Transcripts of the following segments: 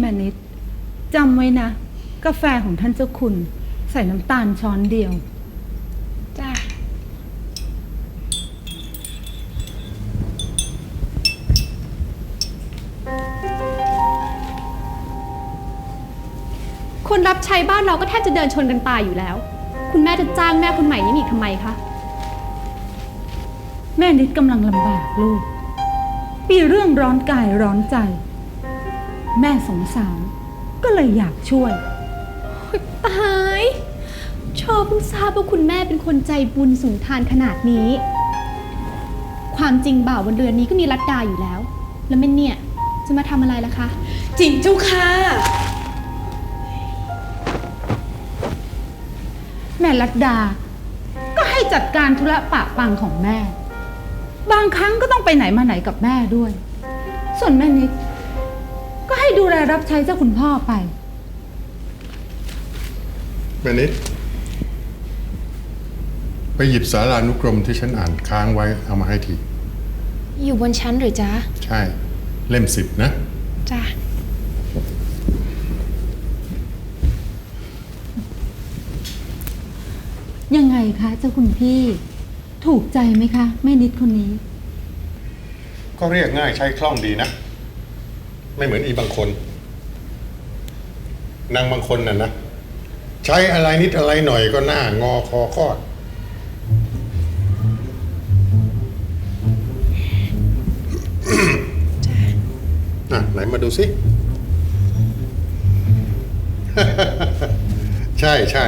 แม่นิดจำไว้นะ กาแฟของท่านเจ้าคุณ ใส่น้ำตาลช้อนเดียว จ้าคนรับใช้บ้านเราก็แทบจะเดินชนกันตายอยู่แล้ว คุณแม่จะจ้างแม่คนใหม่นี้มาอีกทำไมคะ แม่นิดกำลังลำบากลูก มีเรื่องร้อนกายร้อนใจ แม่สงสาร ก็เลยอยากช่วย ตาย ชอบเพิ่งทราบว่าคุณแม่เป็นคนใจบุญสุนทานขนาดนี้ ความจริงบ่าวบนเรือนนี้ก็มีรัดดาอยู่แล้ว แล้วแม่เนี่ย จะมาทำอะไรล่ะคะ จริงเจ้าค่ะ แม่ลัดดา ก็ให้จัดการธุระปะปังของแม่ บางครั้งก็ต้องไปไหนมาไหนกับแม่ด้วย ส่วนแม่นิดก็ให้ ดูแลรับใช้เจ้าคุณพ่อไป แม่นิด ไปหยิบสารานุกรมที่ฉันอ่านค้างไว้เอามาให้ที อยู่บนชั้นหรือจ๊ะ ใช่ เล่มสิบนะ จ้ะ ยังไงคะเจ้าคุณพี่ ถูกใจไหมคะ แม่นิดคนนี้ ก็เรียกง่ายใช้คล่องดีนะ ไม่เหมือนอีบางคน นางบางคนน่ะนะใช้อะไรนิดอะไรหน่อยก็หน้างอคอคอดอะไหนมาดูสิ ใช่ใช่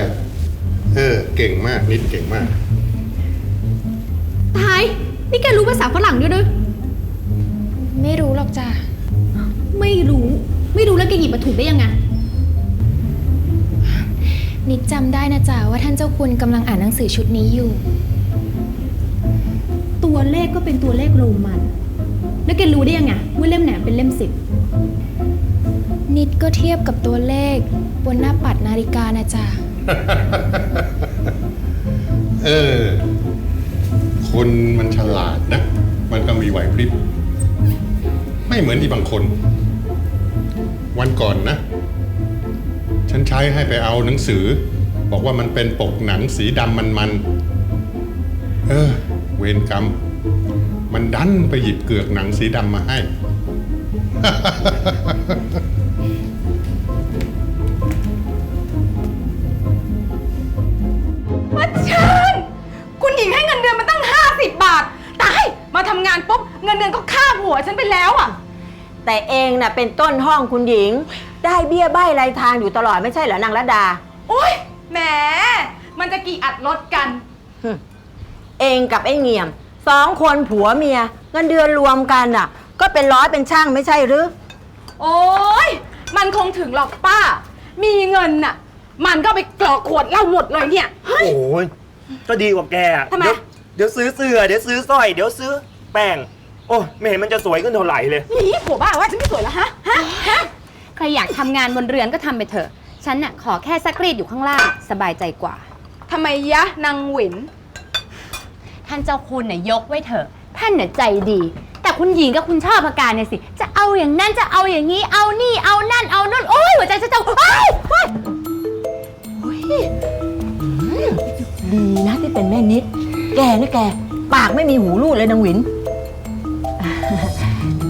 เออ เก่งมาก นิดเก่งมาก ตาย นี่แกรู้ภาษาฝรั่งด้วยหรือไม่รู้หรอกจ้ะ ไม่รู้ ไม่รู้แล้วแกหยิบมาถูกได้ยังไง นิดจำได้นะจ๊ะว่าท่านเจ้าคุณกำลังอ่านหนังสือชุดนี้อยู่ ตัวเลขก็เป็นตัวเลขโรมัน แล้วแกรู้ได้ยังไงว่าเล่มไหนเป็นเล่มสิบ นิดก็เทียบกับตัวเลขบนหน้าปัดนาฬิกานะจ๊ะ เออ คนมันฉลาดนะ มันก็มีไหวพริบ ไม่เหมือนที่บางคน วันก่อนนะ ฉันใช้ให้ไปเอาหนังสือ บอกว่ามันเป็นปกหนังสีดำมัน ๆ เออ เวรกรรม มันดันไปหยิบเกือกหนังสีดำมาให้วัชชานคุณหญิงให้เงินเดือนมาตั้ง 50 บาท ตาย มาทำงานปุ๊บ เงินเดือนก็ค่าหัวฉันไปแล้วอะ แต่เองน่ะเป็นต้นห้องคุณหญิง ได้เบี้ยใบ้รายทางอยู่ตลอดไม่ใช่เหรอนางระดา โอ๊ยแหม มันจะกี่อัดลดกัน เองกับไอ้เงี่ยมสองคนผัวเมีย เงินเดือนรวมกันอะ ก็เป็นร้อยเป็นช่างไม่ใช่หรือ โอ๊ยมันคงถึงหรอกป้า มีเงินน่ะ มันก็ไปกรอกขวดเหล้าหมดเลยเนี่ยเฮ้ยโอ้ยก็ดีกว่าแกอะทำไม เดี๋ยวเดี๋ยวซื้อเสื้อ เดี๋ยวซื้อสร้อย เดี๋ยวซื้อแป้ง โอ้ยไม่เห็นมันจะสวยขึ้นเท่าไหร่เลย นี่ผัวบ้าว่าฉันไม่สวยแล้วฮะฮะฮะใครอยากทำงานบนเรือนก็ทำไปเถอะ ฉันน่ะขอแค่ซักรีดอยู่ข้างล่าง สบายใจกว่า ทำไมยะนางหวิน ท่านเจ้าคุณน่ะยกไว้เถอะ ท่านน่ะใจดี แต่คุณหญิงกับคุณชอบประการเนี่ยสิ จะเอาอย่างนั้นจะเอาอย่างนี้ เอานี่ เอานั่น เอานู่น โอ้ยหัวใจจะจะโอ้ยโอ้ยดีนะที่เป็นแม่นิด แกนะแก ปากไม่มีหูรูดเลยนางหวิน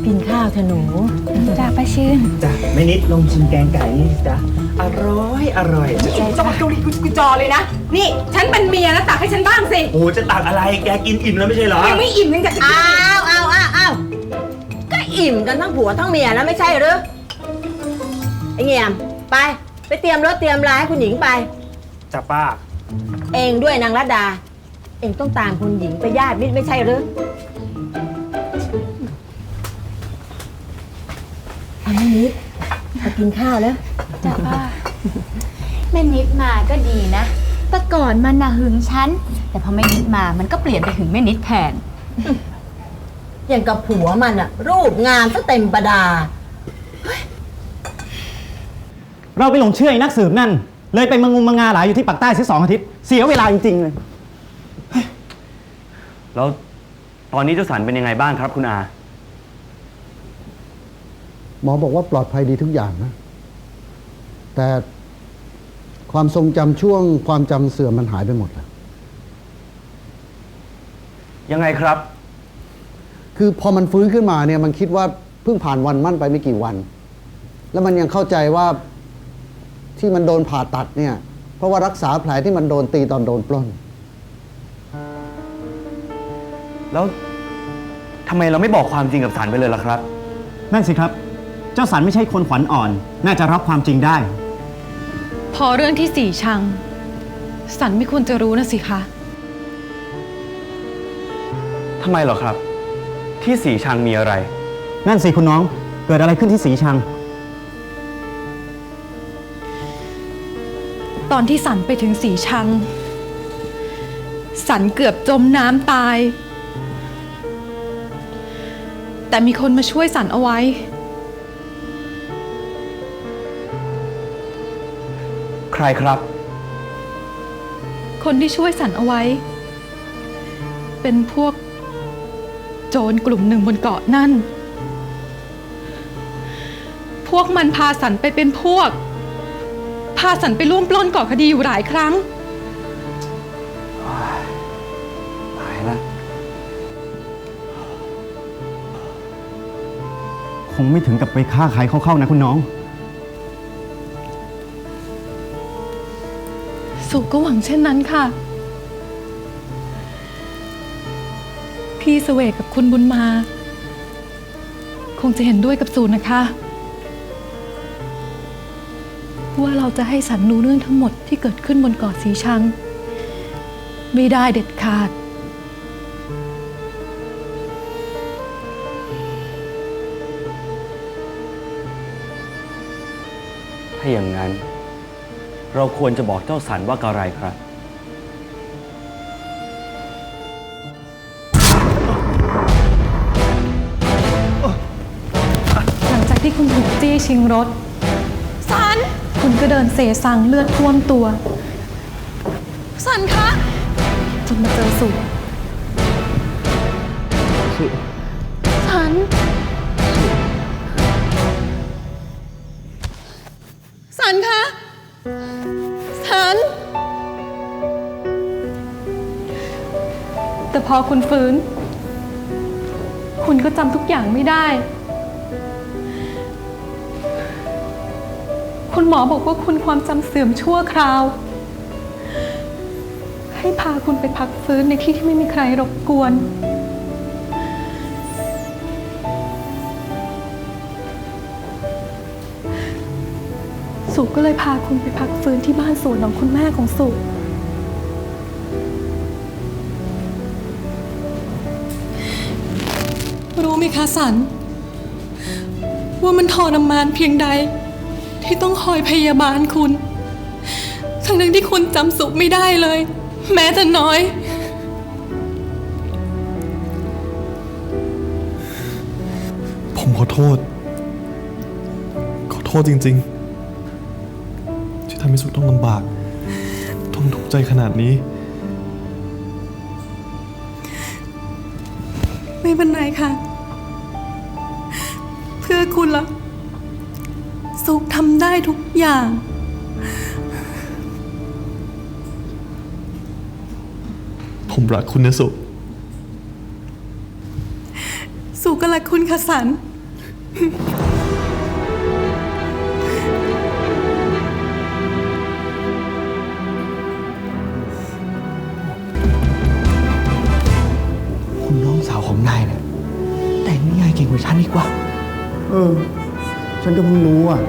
กินข้าวเถอะหนู จ้าป้าชื่น จ้ะไม่นิดลองชิมแกงไก่นี่จ้ะอร่อยอร่อยจะจอเกาหลีกุจอเลยนะ นี่ฉันเป็นเมียนะตักให้ฉันบ้างสิ โอ้จะตักอะไรแกกินอิ่มแล้วไม่ใช่เหรอ ยังไม่อิ่มยังอยากจะกินอ้าวอ้าวอ้าวอ้าวก็อิ่มกันทั้งผัวทั้งเมียแล้วไม่ใช่หรือไอ้เงี่ยมไป ไปเตรียมรถเตรียมลาให้คุณหญิงไป จ้ะป้า เองด้วยนางรัดดา เองต้องตามคุณหญิงไปญาติมิตรไม่ใช่หรือ เอาแม่นิดมากินข้าวแล้ว จ้าป้าแม่นิดมาก็ดีนะ แต่ก่อนมันน่ะหึงฉัน แต่พอแม่นิดมามันก็เปลี่ยนไปหึงแม่นิดแทน อย่างกับผัวมันอะรูปงามซะเต็มประดา เราไปหลงเชื่อไอ้นักสืบนั่น เลยไปมางุมมางาหลายอยู่ที่ปากใต้สิสองอาทิตย์ เสียเวลาจริงๆเลย แล้วตอนนี้เจ้าสันเป็นยังไงบ้างครับคุณอา หมอบอกว่าปลอดภัยดีทุกอย่างนะ แต่ความทรงจำช่วงความจำเสื่อมมันหายไปหมดแล้วยังไงครับ คือพอมันฟื้นขึ้นมาเนี่ยมันคิดว่าเพิ่งผ่านวันมั่นไปไม่กี่วัน แล้วมันยังเข้าใจว่าที่มันโดนผ่าตัดเนี่ย เพราะว่ารักษาแผลที่มันโดนตีตอนโดนปล้น แล้วทำไมเราไม่บอกความจริงกับสันไปเลยล่ะครับ นั่นสิครับเจ้าสันไม่ใช่คนขวัญอ่อน น่าจะรับความจริงได้ พอเรื่องที่สี่ชัง สันไม่ควรจะรู้นะสิคะ ทำไมเหรอครับ ที่สีชังมีอะไร นั่นสิคุณน้องเกิดอะไรขึ้นที่สีชัง ตอนที่สันไปถึงสีชัง สันเกือบจมน้ำตาย แต่มีคนมาช่วยสันเอาไว้ ใครครับ คนที่ช่วยสันเอาไว้ เป็นพวก โจรกลุ่มหนึ่งบนเกาะนั่น พวกมันพาสันไปเป็นพวก พาสันไปร่วมปล้นก่อคดีอยู่หลายครั้ง ตายละคงไม่ถึงกับไปฆ่าใครเข้าๆนะคุณน้อง สุก็หวังเช่นนั้นค่ะ พี่เสวกกับคุณบุญมา คงจะเห็นด้วยกับสูนะคะ ว่าเราจะให้สันรู้เรื่องทั้งหมดที่เกิดขึ้นบนเกาะสีชัง ไม่ได้เด็ดขาดถ้าอย่างนั้น เราควรจะบอกเจ้าสันว่าอะไรครับ หลังจากที่คุณถูกจี้ชิงรถ สัน คุณก็เดินเสสังเลือดท่วมตัว สันคะจนมาเจอสุสัน สันคะ สัน แต่พอคุณฟื้น คุณก็จำทุกอย่างไม่ได้ คุณหมอบอกว่าคุณความจำเสื่อมชั่วคราว ให้พาคุณไปพักฟื้นในที่ที่ไม่มีใครรบกวน สุก็เลยพาคุณไปพักฟื้นที่บ้านสวนของคุณแม่ของสุรู้ไหมคะสัน ว่ามันทรมานเพียงใด ที่ต้องคอยพยาบาลคุณ ทั้งนั้นที่คุณจำสุไม่ได้เลย แม้แต่น้อยผมขอโทษ ขอโทษจริง ๆ ที่ทำให้สุขต้องลำบาก ต้องทุกข์ใจขนาดนี้ ไม่เป็นไรค่ะ เพื่อคุณละสุทำได้ทุกอย่าง ผมรักคุณนะสุสุก็รักคุณค่ะสัน ของนายเนี่ยแต่งนิยายเก่งกว่าฉันอีกว่า เออ ฉันก็เพิ่งรู้อะ